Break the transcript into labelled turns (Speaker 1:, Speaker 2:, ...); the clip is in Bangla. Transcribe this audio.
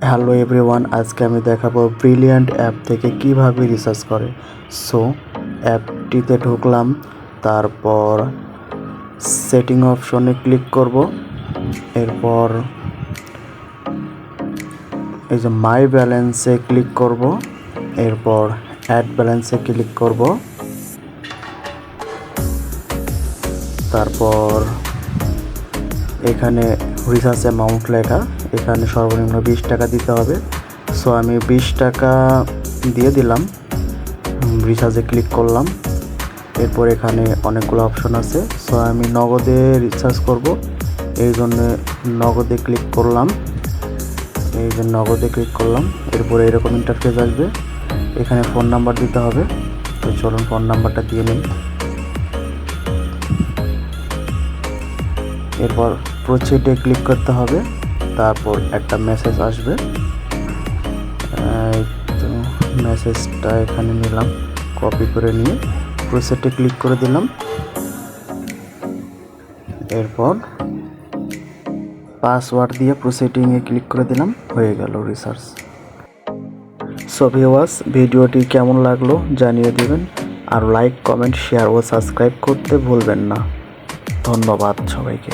Speaker 1: হ্যালো এভরিওয়ান, আজকে আমি দেখাবো ব্রিলিয়ান্ট অ্যাপ থেকে কীভাবে রিসার্চ করে। সো, অ্যাপটিতে ঢুকলাম, তারপর সেটিং অপশনে ক্লিক করব। এরপর এই যে মাই ব্যালেন্সে ক্লিক করব। এরপর অ্যাড ব্যালেন্সে ক্লিক করব। তারপর এখানে রিচার্জ অ্যামাউন্ট লেখা। এখানে সর্বনিম্ন বিশ টাকা দিতে হবে। সো আমি বিশ টাকা দিয়ে দিলাম। রিচার্জে ক্লিক করলাম। এরপর এখানে অনেকগুলো অপশন আছে। সো আমি নগদে রিচার্জ করব। এই জন্য নগদে ক্লিক করলাম। এই যে নগদে ক্লিক করলাম। এরপরে এরকম ইন্টারফেস আসবে। এখানে ফোন নাম্বার দিতে হবে। তো চলুন ফোন নাম্বারটা দিয়ে নিই। এরপর প্রোচিডে ক্লিক করতে হবে, তারপর একটা মেসেজ আসবে। মেসেজটা এখানে নিলাম কপি করে নিয়ে প্রোসেটে ক্লিক করে দিলাম। এরপর পাসওয়ার্ড দিয়ে প্রসেটিংয়ে ক্লিক করে দিলাম, হয়ে গেল রিসার্চ সো ভিওয়ার্স ভিডিওটি কেমন লাগল জানিয়ে দেবেন, আর লাইক কমেন্ট শেয়ার ও সাবস্ক্রাইব করতে ভুলবেন না। ধন্যবাদ সবাইকে।